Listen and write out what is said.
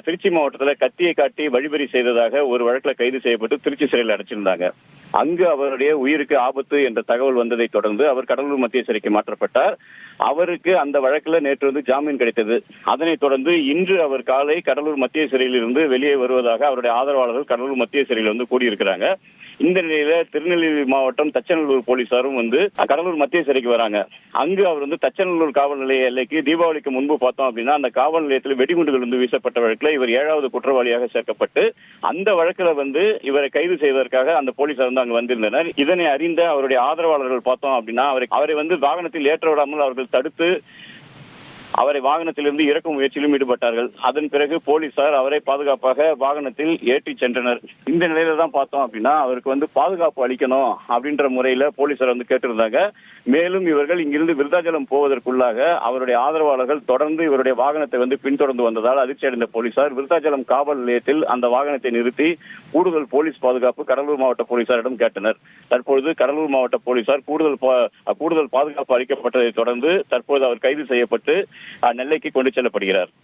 திருச்சி மாவட்டத்தில் கத்தியை காட்டி வழிபறி செய்ததாக ஒரு வழக்கில் கைது செய்யப்பட்டு திருச்சி சிறையில் அடைச்சிருந்தாங்க. அங்கு அவருடைய உயிருக்கு ஆபத்து என்ற தகவல் வந்ததை தொடர்ந்து அவர் கடலூர் மத்திய சிறைக்கு மாற்றப்பட்டார். அவருக்கு அந்த வழக்கில் நேற்று வந்து ஜாமீன் கிடைத்தது. அதனைத் தொடர்ந்து இன்று அவர் காலை கடலூர் மத்திய சிறையில் இருந்து வெளியே வருவதாக அவருடைய ஆதரவாளர்கள் கடலூர் மத்திய சிறையில் வந்து கூடியிருக்கிறாங்க. இந்த நிலையில திருநெல்வேலி மாவட்டம் தச்சநல்லூர் போலீசாரும் வந்து கடலூர் மத்திய சிறைக்கு வராங்க. அங்கு அவர் வந்து தச்சநல்லூர் காவல் நிலைய எல்லைக்கு தீபாவளிக்கு முன்பு பார்த்தோம் அப்படின்னா அந்த காவல் நிலையத்தில் வெடிகுண்டுகள் வந்து வீசப்பட்ட வழக்கில் இவர் ஏழாவது குற்றவாளியாக சேர்க்கப்பட்டு அந்த வழக்கில் வந்து இவரை கைது செய்வதற்காக அந்த போலீசார் வந்து அங்கு வந்திருந்தனர். இதனை அறிந்த அவருடைய ஆதரவாளர்கள் பார்த்தோம் அப்படின்னா அவரை அவரை வந்து வாகனத்தில் ஏற்ற விடாமல் அவர்கள் தடுத்து அவரை வாகனத்திலிருந்து இறக்கும் முயற்சியிலும் ஈடுபட்டார்கள். அதன் பிறகு போலீசார் அவரை பாதுகாப்பாக வாகனத்தில் ஏற்றிச் சென்றனர். இந்த நிலையில தான் பார்த்தோம் அப்படின்னா அவருக்கு வந்து பாதுகாப்பு அளிக்கணும் அப்படின்ற முறையில போலீசார் வந்து கேட்டிருந்தாங்க. மேலும் இவர்கள் இங்கிருந்து விருதாச்சலம் போவதற்குள்ளாக அவருடைய ஆதரவாளர்கள் தொடர்ந்து இவருடைய வாகனத்தை வந்து பின்தொடர்ந்து வந்ததால் அதிர்ச்சி அடைந்த போலீசார் விருதாச்சலம் காவல் நிலையத்தில் அந்த வாகனத்தை நிறுத்தி கூடுதல் போலீஸ் பாதுகாப்பு கடலூர் மாவட்ட போலீசாரிடம் கேட்டனர். தற்பொழுது கடலூர் மாவட்ட போலீசார் கூடுதல் பா- கூடுதல் பாதுகாப்பு அளிக்கப்பட்டதை தொடர்ந்து தற்போது அவர் கைது செய்யப்பட்டு நெல்லைக்கு கொண்டு செல்லப்படுகிறார்.